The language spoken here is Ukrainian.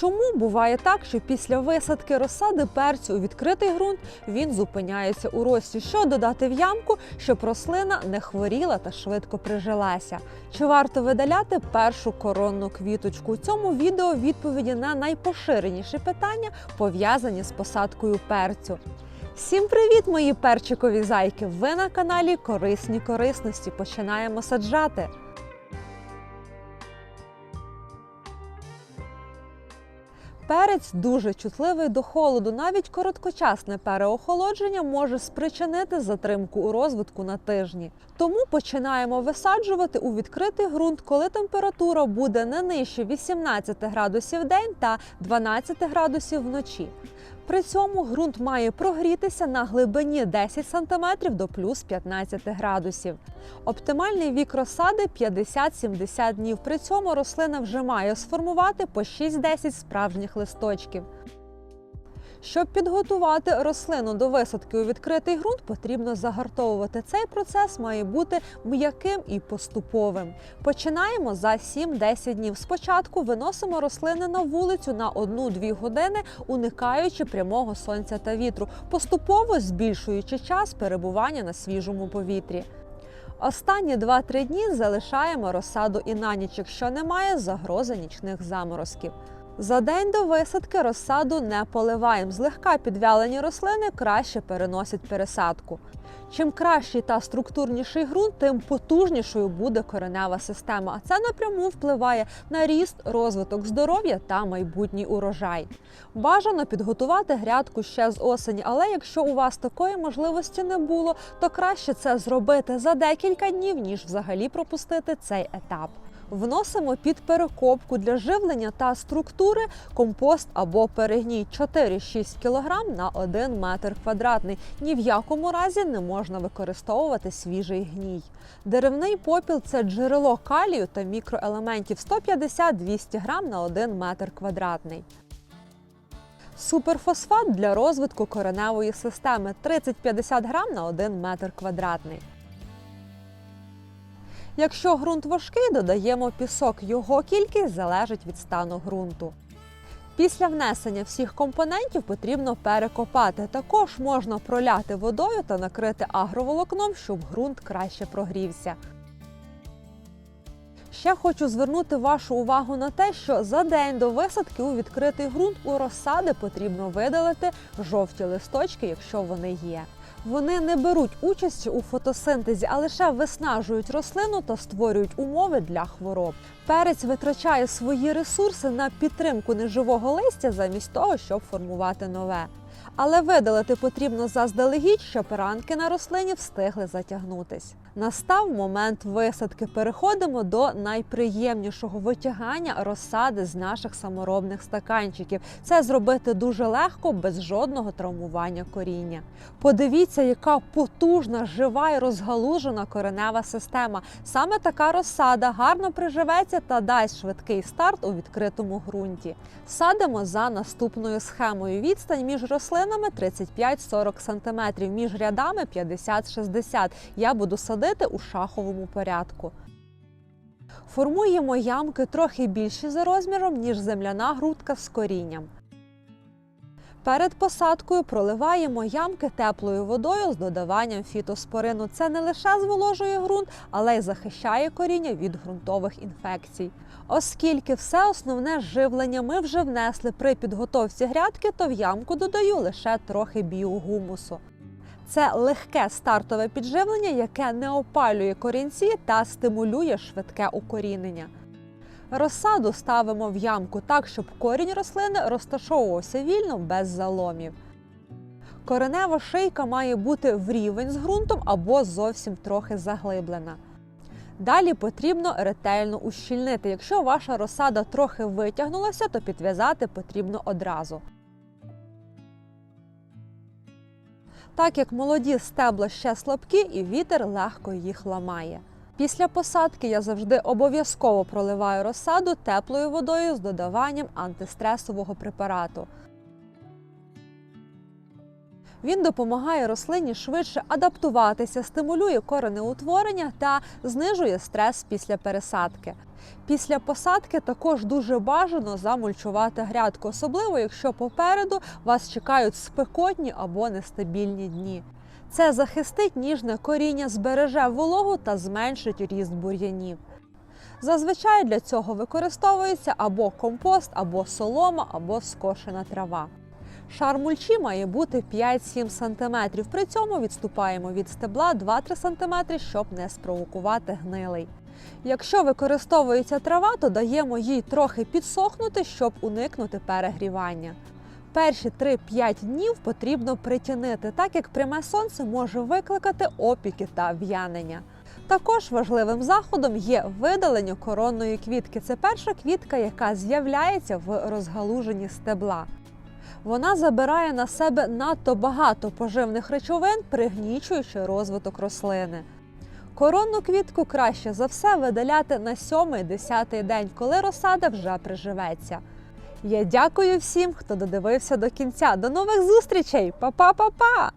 Чому буває так, що після висадки розсади перцю у відкритий ґрунт він зупиняється у рості? Що додати в ямку, щоб рослина не хворіла та швидко прижилася? Чи варто видаляти першу коронну квіточку? У цьому відео відповіді на найпоширеніші питання пов'язані з посадкою перцю. Всім привіт, мої перчикові зайки! Ви на каналі Корисні корисності. Починаємо саджати. Перець дуже чутливий до холоду. Навіть короткочасне переохолодження може спричинити затримку у розвитку на тижні. Тому починаємо висаджувати у відкритий ґрунт, коли температура буде не нижче 18 градусів в день та 12 градусів вночі. При цьому ґрунт має прогрітися на глибині 10 см до плюс 15 градусів. Оптимальний вік розсади 50-70 днів. При цьому рослина вже має сформувати по 6-10 справжніх листочків. Щоб підготувати рослину до висадки у відкритий ґрунт, потрібно загартовувати. Цей процес має бути м'яким і поступовим. Починаємо за 7-10 днів. Спочатку виносимо рослини на вулицю на 1-2 години, уникаючи прямого сонця та вітру, поступово збільшуючи час перебування на свіжому повітрі. Останні 2-3 дні залишаємо розсаду і на ніч, якщо немає загрози нічних заморозків. За день до висадки розсаду не поливаємо. Злегка підвялені рослини краще переносять пересадку. Чим кращий та структурніший ґрунт, тим потужнішою буде коренева система. А це напряму впливає на ріст, розвиток здоров'я та майбутній урожай. Бажано підготувати грядку ще з осені, але якщо у вас такої можливості не було, то краще це зробити за декілька днів, ніж взагалі пропустити цей етап. Вносимо під перекопку для живлення та структури компост або перегній 4-6 кг на 1 метр квадратний. Ні в якому разі не можна використовувати свіжий гній. Деревний попіл це джерело калію та мікроелементів 150-200 г на 1 метр квадратний. Суперфосфат для розвитку кореневої системи 30-50 г на 1 метр квадратний. Якщо ґрунт важкий, додаємо пісок. Його кількість залежить від стану ґрунту. Після внесення всіх компонентів потрібно перекопати. Також можна проляти водою та накрити агроволокном, щоб ґрунт краще прогрівся. Ще хочу звернути вашу увагу на те, що за день до висадки у відкритий ґрунт у розсади потрібно видалити жовті листочки, якщо вони є. Вони не беруть участь у фотосинтезі, а лише виснажують рослину та створюють умови для хвороб. Перець витрачає свої ресурси на підтримку неживого листя замість того, щоб формувати нове. Але видалити потрібно заздалегідь, щоб ранки на рослині встигли затягнутись. Настав момент висадки. Переходимо до найприємнішого витягання розсади з наших саморобних стаканчиків. Це зробити дуже легко, без жодного травмування коріння. Подивіться, яка потужна, жива і розгалужена коренева система. Саме така розсада гарно приживеться та дасть швидкий старт у відкритому ґрунті. Садимо за наступною схемою. Відстань між рослинами 35-40 см, між рядами 50-60 Я буду садити у шаховому порядку. Формуємо ямки трохи більші за розміром, ніж земляна грудка з корінням. Перед посадкою проливаємо ямки теплою водою з додаванням фітоспорину. Це не лише зволожує ґрунт, але й захищає коріння від ґрунтових інфекцій. Оскільки все основне живлення ми вже внесли при підготовці грядки, то в ямку додаю лише трохи біогумусу. Це легке стартове підживлення, яке не опалює корінці та стимулює швидке укорінення. Розсаду ставимо в ямку так, щоб корінь рослини розташовувався вільно без заломів. Коренева шийка має бути в рівень з ґрунтом або зовсім трохи заглиблена. Далі потрібно ретельно ущільнити. Якщо ваша розсада трохи витягнулася, то підв'язати потрібно одразу. Так як молоді стебла ще слабкі і вітер легко їх ламає. Після посадки я завжди обов'язково проливаю розсаду теплою водою з додаванням антистресового препарату. Він допомагає рослині швидше адаптуватися, стимулює коренеутворення та знижує стрес після пересадки. Після посадки також дуже бажано замульчувати грядку, особливо якщо попереду вас чекають спекотні або нестабільні дні. Це захистить ніжне коріння, збереже вологу та зменшить ріст бур'янів. Зазвичай для цього використовується або компост, або солома, або скошена трава. Шар мульчі має бути 5-7 см. При цьому відступаємо від стебла 2-3 см, щоб не спровокувати гнилий. Якщо використовується трава, то даємо їй трохи підсохнути, щоб уникнути перегрівання. Перші 3-5 днів потрібно притінити, так як пряме сонце може викликати опіки та в'янення. Також важливим заходом є видалення коронної квітки. Це перша квітка, яка з'являється в розгалуженні стебла. Вона забирає на себе надто багато поживних речовин, пригнічуючи розвиток рослини. Коронну квітку краще за все видаляти на 7-10 день, коли розсада вже приживеться. Я дякую всім, хто додивився до кінця. До нових зустрічей! Па-па-па-па!